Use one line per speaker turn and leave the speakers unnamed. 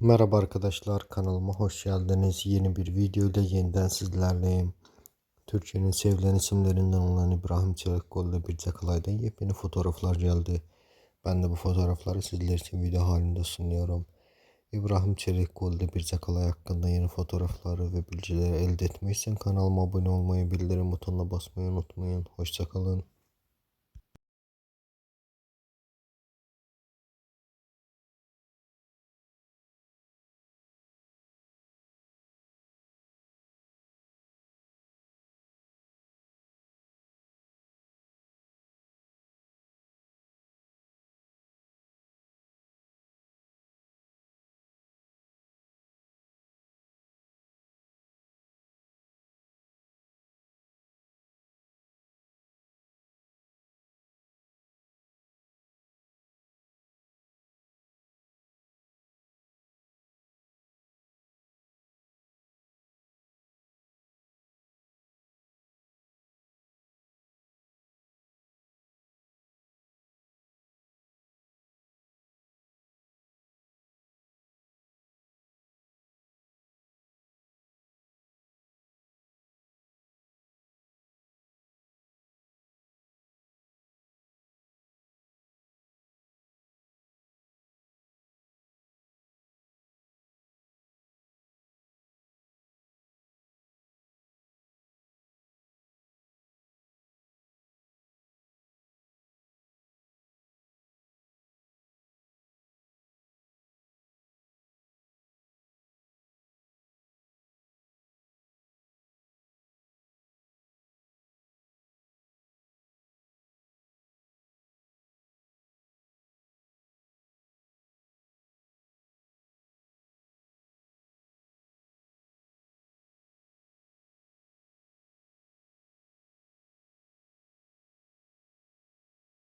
Merhaba arkadaşlar kanalıma hoş geldiniz. Yeni bir video ile yeniden sizlerleyim. Türkiye'nin sevilen isimlerinden olan İbrahim Çelikkol ile Birce Kalay'dan yepyeni fotoğraflar geldi. Ben de bu fotoğrafları sizler için video halinde sunuyorum. İbrahim Çelikkol ile Birce Kalay hakkında yeni fotoğrafları ve bilgileri elde etmek için kanalıma abone olmayı, bildirim butonuna basmayı unutmayın. Hoşçakalın.